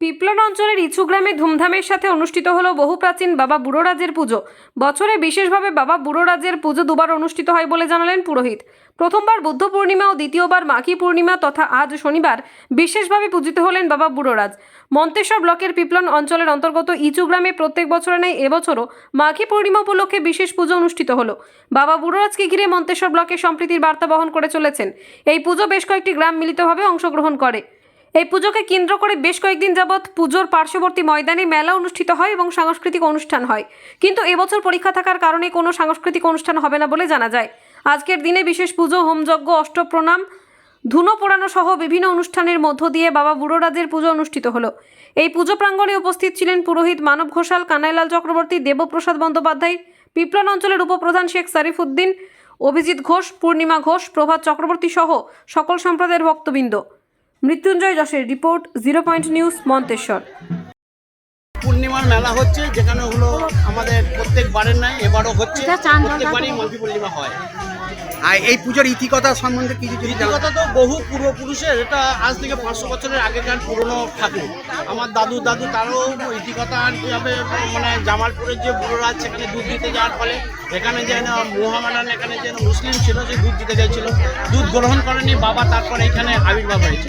পিপলন অঞ্চলের ইছু গ্রামে ধুমধামের সাথে অনুষ্ঠিত হলো বহু প্রাচীন বাবা বুড়োরাজের পুজো। বছরে বিশেষভাবে বাবা বুড়োরাজের পুজো দুবার অনুষ্ঠিত হয় বলে জানালেন পুরোহিত। প্রথমবার বুদ্ধ পূর্ণিমা ও দ্বিতীয়বার মাঘী পূর্ণিমা তথা আজ শনিবার বিশেষভাবে পূজিত হলেন বাবা বুড়োরাজ মন্তেশ্বর ব্লকের পিপলন অঞ্চলের অন্তর্গত ইচু গ্রামে প্রত্যেক বছরে নেই এবছরও মাঘী পূর্ণিমা উপলক্ষে বিশেষ পুজো অনুষ্ঠিত হলো। বাবা বুড়োরাজকে ঘিরে মন্তেশ্বর ব্লকে সম্প্রীতির বার্তা বহন করে চলেছেন। এই পুজো বেশ কয়েকটি গ্রাম মিলিতভাবে অংশগ্রহণ করে। এই পুজোকে কেন্দ্র করে বেশ কয়েকদিন যাবৎ পুজোর পার্শ্ববর্তী ময়দানে মেলা অনুষ্ঠিত হয় এবং সাংস্কৃতিক অনুষ্ঠান হয়। কিন্তু এবছর পরীক্ষা থাকার কারণে কোনো সাংস্কৃতিক অনুষ্ঠান হবে না বলে জানা যায়। আজকের দিনে বিশেষ পুজো, হোমযজ্ঞ, অষ্টপ্রণাম, ধুনো পোড়ানো সহ বিভিন্ন অনুষ্ঠানের মধ্য দিয়ে বাবা বুড়োরাজের পুজো অনুষ্ঠিত হলো। এই পুজো প্রাঙ্গণে উপস্থিত ছিলেন পুরোহিত মানব ঘোষাল, কানাইলাল চক্রবর্তী, দেবপ্রসাদ বন্দ্যোপাধ্যায়, পিপলন অঞ্চলের উপপ্রধান শেখ সারিফুদ্দিন, অভিজিৎ ঘোষ, পূর্ণিমা ঘোষ, প্রভাত চক্রবর্তী সহ সকল সম্প্রদায়ের ভক্তবৃন্দ। Mrityunjoy যশের report zero point news Manteswar. পূর্ণিমার মেলা হচ্ছে যেখানে হলো আমাদের প্রত্যেক বারের নাই এবারও হচ্ছে প্রত্যেকবারই মন্ত্রী পূর্ণিমা হয়। আর এই পুজোর ইতিকথা সম্বন্ধে কিছু ইতিকথা তো বহু পূর্বপুরুষের, এটা আজ থেকে পাঁচশো বছরের আগেকার পুরনো ঠাকুর। আমার দাদু দাদু তারও ইতিকথা কীভাবে মানে জামালপুরের যে বুড়োরা সেখানে দুধ দিতে যাওয়ার ফলে এখানে যে না মোহামেডান, এখানে যে মুসলিম ছিল সে দুধ দিতে চাইছিল। দুধ গ্রহণ করেনি বাবা, তারপরে এখানে আবির্ভাব হয়েছে।